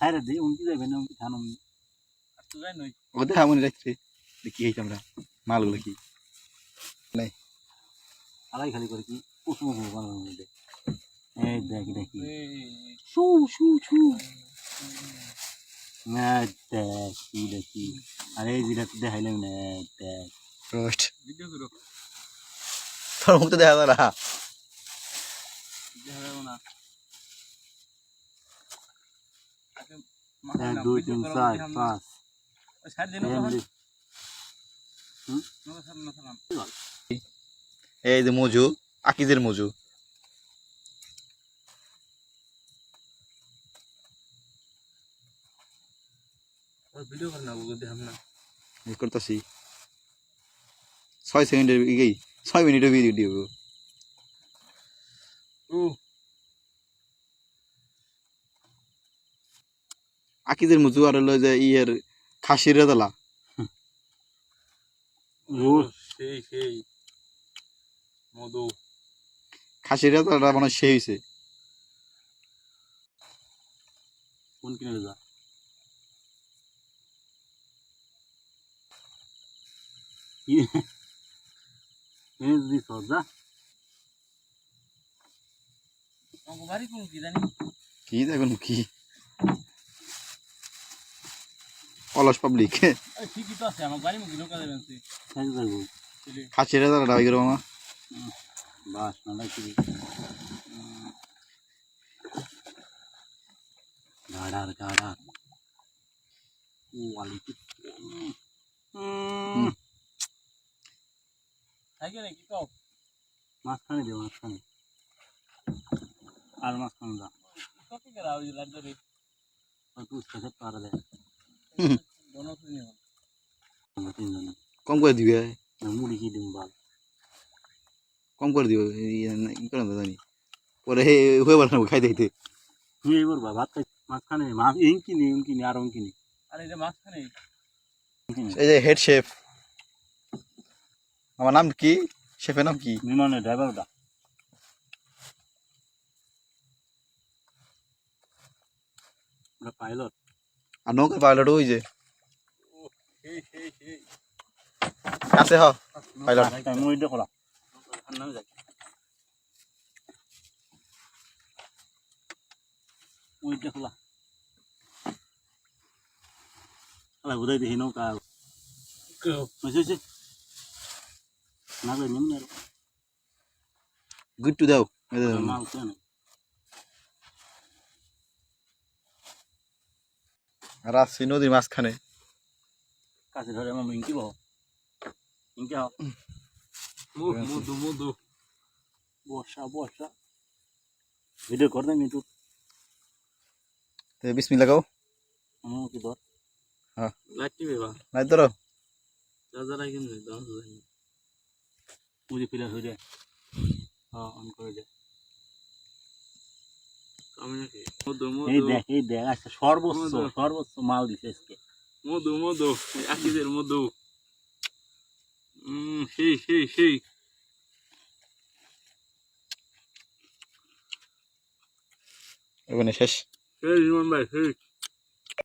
সাইরে দে উনকি যাবে না উনকি থানুম তো যাই নই ওদের হামনি রাখছে কি হইছে আমরা মালগুলো কি। আলাই খালি করে কি? কুসুম কুসুম বানানোর মধ্যে এই দেখ দেখি। এই শু শু শু। না দেখ কি দেখি। আরে যেটা দেখাইলাম না দেখ। রোস্ট। ভিডিও করো। তোর মুখ তো দেখা যায় না দেখা যাবে না আগে এক দুই তিন চার পাঁচ। দিন এই যে- মজু আকিজের মজু। ওই ভিডিও করে না ওগুলো দেখাম না এই করতেছি। ছয় সেকেন্ডের ছয় মিনিটের ভিডিও ও আকিজের মজু আর হলো যে ইয়ের খাসির রেদালা ও সেই সেই। মধু। খাসির রেদালাটা মানে সে হয়েছে কোন কিনে যা। কি সজা কি দেখুন কি? অলস পাবলিক ঠিকই তো আছে আমার বাড়ি মুখে ঢোকা দেবেন খাসির রেদালাটা ওই করে মামা। বাস না লাগছি গাড়ার গাড়ার। ও কি থাকে নাকি কও মাঝখানে দে মাঝখানে। আর মাঝখানে দা। কত করে আওয়াজ লাগবে রে? একটু উস্তে খেতে পারা দেয় কম করে দিবে? মুড়ি কি দিম বাল কম করে দিবে ই করে না জানি। পরে হয়ে বলে খাই দিতে তুই এবার বা ভাত খাই মাঝখানে মাছ ইঙ্কি নি ইঙ্কি নি আর ইঙ্কি নি আর এই যে মাঝখানে এই যে হেড শেফ আমার নাম কি? শেফের নাম কি? বিমানের ড্রাইভারটা পাইলট আর নৌকার পাইলট ওই যে। সেই হ পাইলট। নামে যাই আলা দেখি নৌকা গুড টু দাও মাল কেন রাজশাহী নদীর মাঝখানে কাছে ধরে আমার ইঙ্কি বহ। ইঙ্কি হও মধু মধু বর্ষা বর্ষা ভিডিও কর দেন একটু। তো বিসমিল্লা গাও আমার কি ধর। লাগটি বেবা? নাই ধরো। চার্জার আই কিন্তু দাও মুড়ি ফিরে হয়ে যায়। হ্যাঁ অন করে দে। আমি নাকি এই দেখ এই দেখ আচ্ছা সর্বোচ্চ সর্বোচ্চ মাল দিছে আজকে। মধু মধু আকিদের মধু উম সেই সেই সেই ওখানে শেষ সেই জীবন ভাই সেই